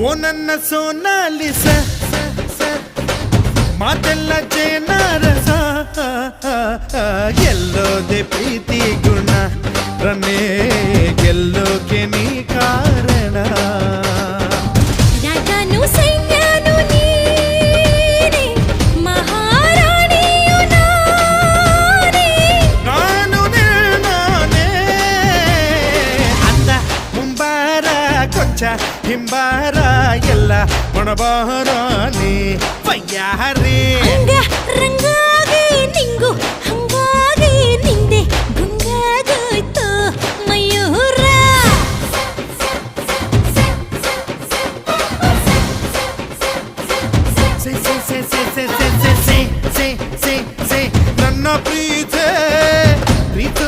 ಓ ನನ್ನ ಸೋನಾಲಿಸ ಮಾತೆಲ್ಲ ಜೇನಾರಸ ಎಲ್ಲೋದೆ ಪ್ರೀತಿ ಗುಣ ರನೇ ಗೆಲ್ಲ ಕಂಚ ಹಿಂಬಾರ ಎಲ್ಲ ಒಣಬಾರನೇ ಪಯ್ಯಾರೇ ರಂಗಾಗಿ ನಿಂಗು ಮಯೂರ ಸೆ ಸೆ ಸೆ ಸೆ ಸೆ ಸೆ ಸೆ ಸೆ ಸೆ ಸೆ ಸೆ ಪ್ರೀತೆ ಪ್ರೀತ